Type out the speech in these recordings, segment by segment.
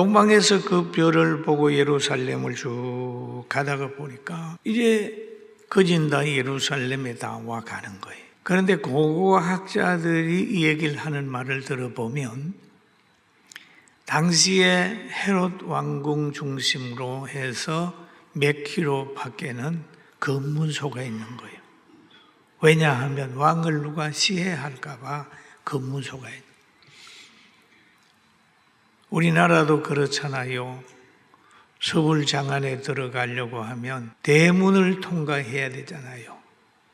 동방에서 그 별을 보고 예루살렘을 쭉 가다가 보니까 이제 거진다 예루살렘에 다 와 가는 거예요. 그런데 고고 학자들이 이 얘기를 하는 말을 들어보면 당시에 헤롯 왕궁 중심으로 해서 몇 킬로 밖에는 검문소가 있는 거예요. 왜냐하면 왕을 누가 시해할까봐 있는 거예요. 우리나라도 그렇잖아요. 서울 장안에 들어가려고 하면 대문을 통과해야 되잖아요.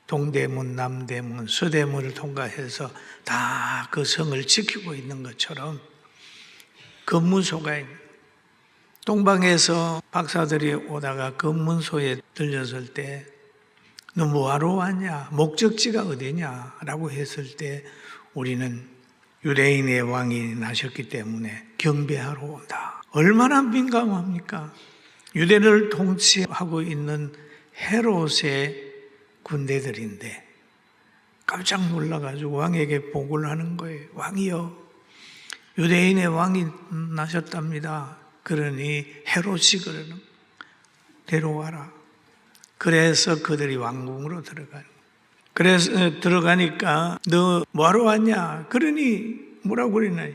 동대문, 남대문, 서대문을 통과해서 다 그 성을 지키고 있는 것처럼 있는 동방에서 박사들이 오다가 검문소에 들렸을 때 너 뭐하러 왔냐? 목적지가 어디냐? 라고 했을 때 우리는 유대인의 왕이 나셨기 때문에 경배하러 온다. 얼마나 민감합니까? 유대를 통치하고 있는 헤롯의 군대들인데 깜짝 놀라가지고 왕에게 보고를 하는 거예요. 왕이요. 유대인의 왕이 나셨답니다. 그러니 헤롯이 그러는 데려와라. 그래서 그들이 왕궁으로 들어가는. 그래서 들어가니까 너 뭐하러 왔냐? 그러니 뭐라고 그러나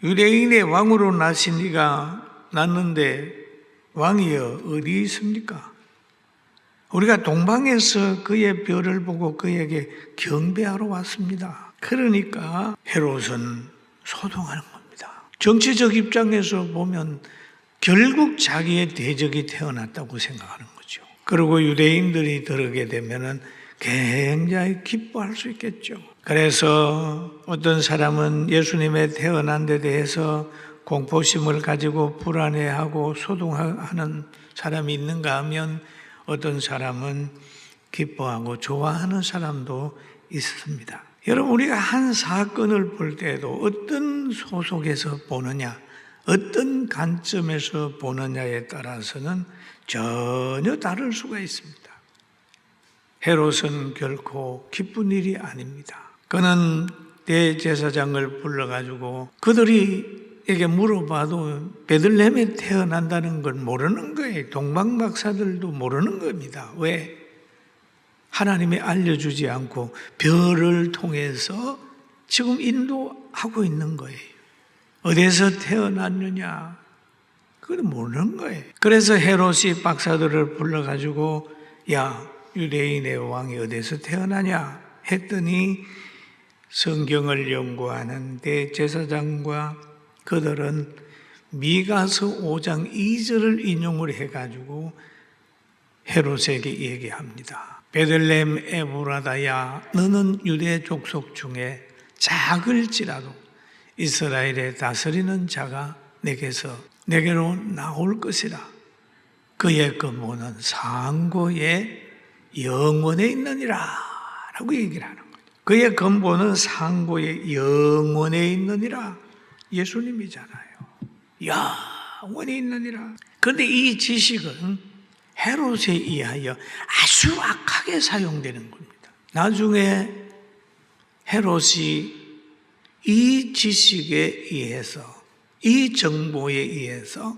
유대인의 왕으로 나신 이가 났는데 왕이여 어디 있습니까? 우리가 동방에서 그의 별을 보고 그에게 경배하러 왔습니다. 그러니까 헤롯은 소동하는 겁니다. 정치적 입장에서 보면 결국 자기의 대적이 태어났다고 생각하는 거죠. 그리고 유대인들이 들어게 되면은 굉장히 기뻐할 수 있겠죠. 그래서 어떤 사람은 예수님의 태어난 데 대해서 공포심을 가지고 불안해하고 소동하는 사람이 있는가 하면 어떤 사람은 기뻐하고 좋아하는 사람도 있습니다. 여러분, 우리가 한 사건을 볼 때에도 어떤 소속에서 보느냐, 어떤 관점에서 보느냐에 따라서는 전혀 다를 수가 있습니다. 헤롯은 결코 기쁜 일이 아닙니다. 그는 대제사장을 불러가지고 그들이 에게 물어봐도 베들레헴에 태어난다는 걸 모르는 거예요. 동방 박사들도 모르는 겁니다. 왜? 하나님이 알려주지 않고 별을 통해서 지금 인도하고 있는 거예요. 어디서 태어났느냐? 그걸 모르는 거예요. 그래서 헤롯이 박사들을 불러가지고 야 유대인의 왕이 어디서 태어나냐 했더니 성경을 연구하는 대제사장과 그들은 미가서 5장 2절을 인용을 해가지고 헤롯에게 얘기합니다. 베들레헴 에브라다야 너는 유대 족속 중에 작을지라도 이스라엘의 다스리는 자가 내게서 내게로 나올 것이라. 그의 근본은 상고의 영원에 있느니라 라고 얘기를 하는 거죠. 그의 근본은 상고의 영원에 있느니라. 예수님이잖아요. 영원히 있느니라. 그런데 이 지식은 헤롯에 의하여 아주 악하게 사용되는 겁니다. 나중에 헤롯이 이 지식에 의해서 이 정보에 의해서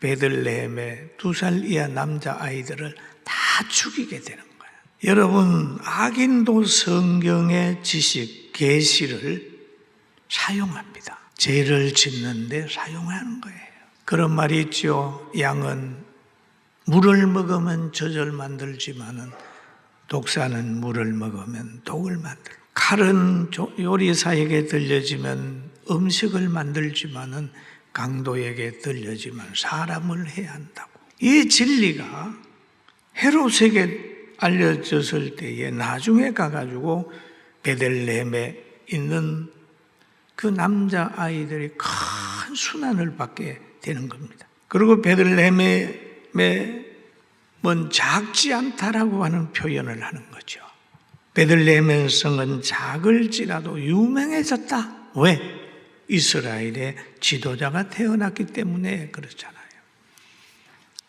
베들레헴의 두 살 이하 남자 아이들을 다 죽이게 되는 거예요. 여러분 악인도 성경의 지식 계시를 사용합니다. 죄를 짓는데 사용하는 거예요. 그런 말이 있죠. 양은 물을 먹으면 젖을 만들지만은 독사는 물을 먹으면 독을 만들. 칼은 요리사에게 들려지면 음식을 만들지만은 강도에게 들려지만 사람을 해야 한다고. 이 진리가 헤롯에게 알려졌을 때에 나중에 가가지고 베들레헴에 있는 그 남자 아이들이 큰 순환을 받게 되는 겁니다. 그리고 베들레헴에 뭔 작지 않다라고 하는 표현을 하는 거죠. 베들레헴의 성은 작을지라도 유명해졌다. 왜? 이스라엘의 지도자가 태어났기 때문에 그렇잖아요.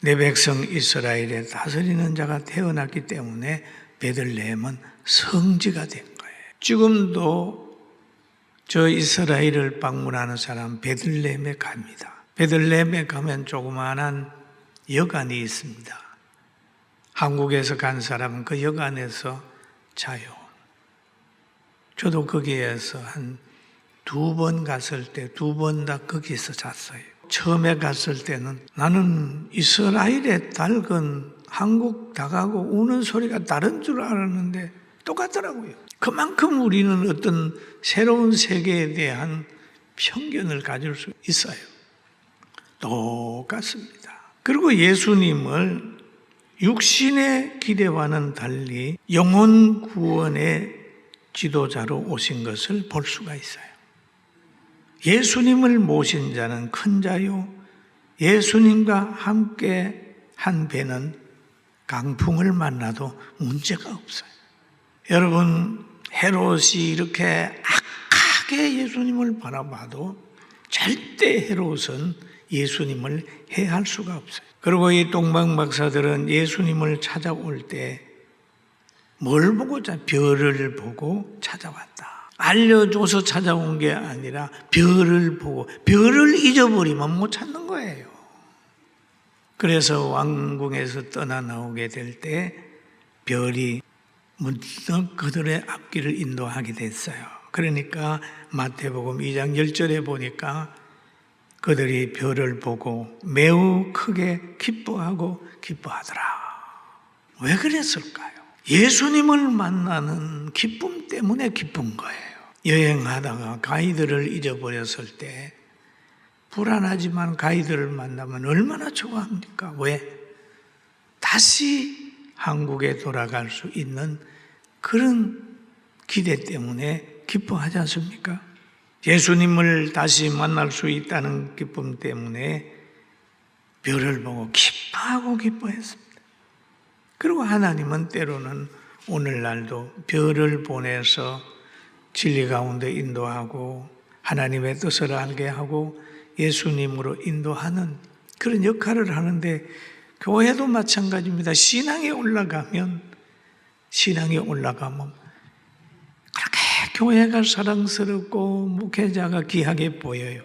내 백성 이스라엘의 다스리는 자가 태어났기 때문에 베들레헴은 성지가 된 거예요. 지금도 저 이스라엘을 방문하는 사람 베들레헴에 갑니다. 베들레헴에 가면 조그마한 여관이 있습니다. 한국에서 간 사람은 그 여관에서 자요. 저도 거기에서 한 두 번 갔을 때 두 번 다 거기서 잤어요. 처음에 갔을 때는 나는 이스라엘의 닭은 한국 닭하고 우는 소리가 다른 줄 알았는데 똑같더라고요. 그만큼 우리는 어떤 새로운 세계에 대한 편견을 가질 수 있어요. 똑같습니다. 그리고 예수님을 육신의 기대와는 달리 영혼 구원의 지도자로 오신 것을 볼 수가 있어요. 예수님을 모신 자는 큰 자요. 예수님과 함께 한 배는 강풍을 만나도 문제가 없어요. 여러분, 헤롯이 이렇게 악하게 예수님을 바라봐도 절대 헤롯은 예수님을 해할 수가 없어요. 그리고 이 동방 박사들은 예수님을 찾아올 때 뭘 보고 자 별을 보고 찾아왔다. 알려줘서 찾아온 게 아니라 별을 보고 별을 잊어버리면 못 찾는 거예요. 그래서 왕궁에서 떠나 나오게 될 때 별이 문득 그들의 앞길을 인도하게 됐어요. 그러니까 마태복음 2장 10절에 보니까 그들이 별을 보고 매우 크게 기뻐하고 기뻐하더라. 왜 그랬을까요? 예수님을 만나는 기쁨 때문에 기쁜 거예요. 여행하다가 가이드를 잊어버렸을 때 불안하지만 가이드를 만나면 얼마나 좋아합니까? 왜? 다시 한국에 돌아갈 수 있는 그런 기대 때문에 기뻐하지 않습니까? 예수님을 다시 만날 수 있다는 기쁨 때문에 별을 보고 기뻐하고 기뻐했습니다. 그리고 하나님은 때로는 오늘날도 별을 보내서 진리 가운데 인도하고 하나님의 뜻을 알게 하고 예수님으로 인도하는 그런 역할을 하는데 교회도 마찬가지입니다. 신앙에 올라가면 신앙에 올라가면 그렇게 교회가 사랑스럽고 목회자가 귀하게 보여요.